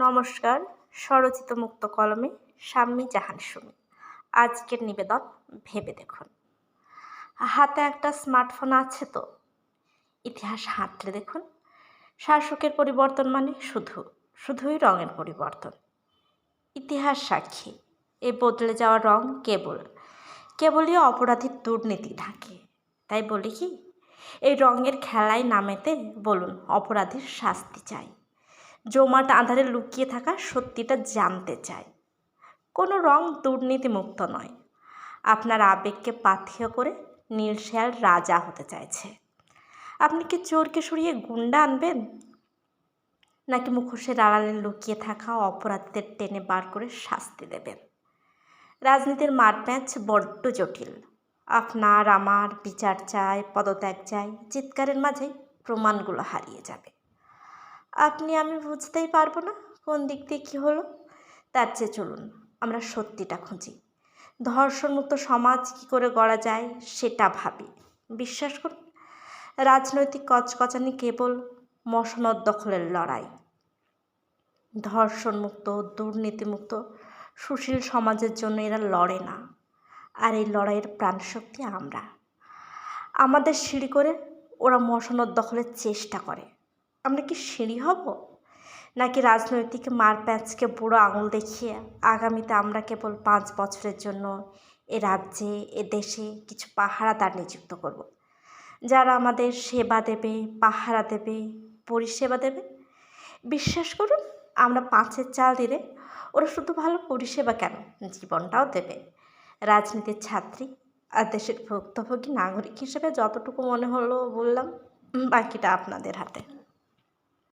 নমস্কার স্বরচিত মুক্ত কলমে সাম্মি জাহান সুমি। আজকের নিবেদন ভেবে দেখুন। হাতে একটা স্মার্টফোন আছে তো? ইতিহাস হাঁটলে দেখুন। শাসকের পরিবর্তন মানে শুধু, শুধুই রঙের পরিবর্তন। ইতিহাস সাক্ষী, এ বদলে যাওয়া রং কেবল, কেবলই অপরাধীর দুর্নীতি ঢাকে। তাই বলি কি, এই রঙের খেলায় নামেতে বলুন অপরাধীর শাস্তি চাই। জমাট আধারে লুকিয়ে থাকা সত্যিটা জানতে চাই। কোনো রং দুর্নীতিমুক্ত নয়। আপনার আবেগকে পাথেয় করে নীল শেয়াল রাজা হতে চাইছে। আপনি কি চোরকে সরিয়ে গুন্ডা আনবেন? নাকি মুখোশের আড়ালে লুকিয়ে থাকা অপরাধীদের টেনে বার করে শাস্তি দেবেন? রাজনীতির মারপ্যাঁচ বড্ড জটিল। আপনার, আমার বিচার চাই পদত্যাগ চাই চিৎকারের মাঝে প্রমাণগুলো হারিয়ে যাবে। আপনি, আমি বুঝতেই পারব না কোন দিক দিয়ে কী হলো। তার চেয়ে চলুন, আমরা সত্যিটা খুঁজি। ধর্ষণমুক্ত সমাজ কী করে গড়া যায় সেটা ভাবি। বিশ্বাস করুন, রাজনৈতিক কচকচানি কেবল মসনদ দখলের লড়াই। ধর্ষণমুক্ত, দুর্নীতিমুক্ত, সুশীল সমাজের জন্য এরা লড়ে না। আর এই লড়াইয়ের প্রাণশক্তি আমরা। আমাদের সিঁড়ি করে ওরা মসনদ দখলের চেষ্টা করে। আমরা কি সিঁড়ি হব? নাকি রাজনৈতিক মারপ্যাঁচকে বুড়ো আঙুল দেখিয়ে আগামীতে আমরা কেবল পাঁচ বছরের জন্য এ রাজ্যে, এ দেশে কিছু পাহারাদার নিযুক্ত করব। যারা আমাদের সেবা দেবে, পাহারা দেবে, পরিষেবা দেবে? বিশ্বাস করুন, আমরা পাঁচের চাল দিলে ওরা শুধু ভালো পরিষেবা কেন? জীবনটাও দেবে। রাজনীতির ছাত্রী আর দেশের ভুক্তভোগী নাগরিক হিসেবে যতটুকু মনে হলো বললাম, বাকিটা আপনাদের হাতে।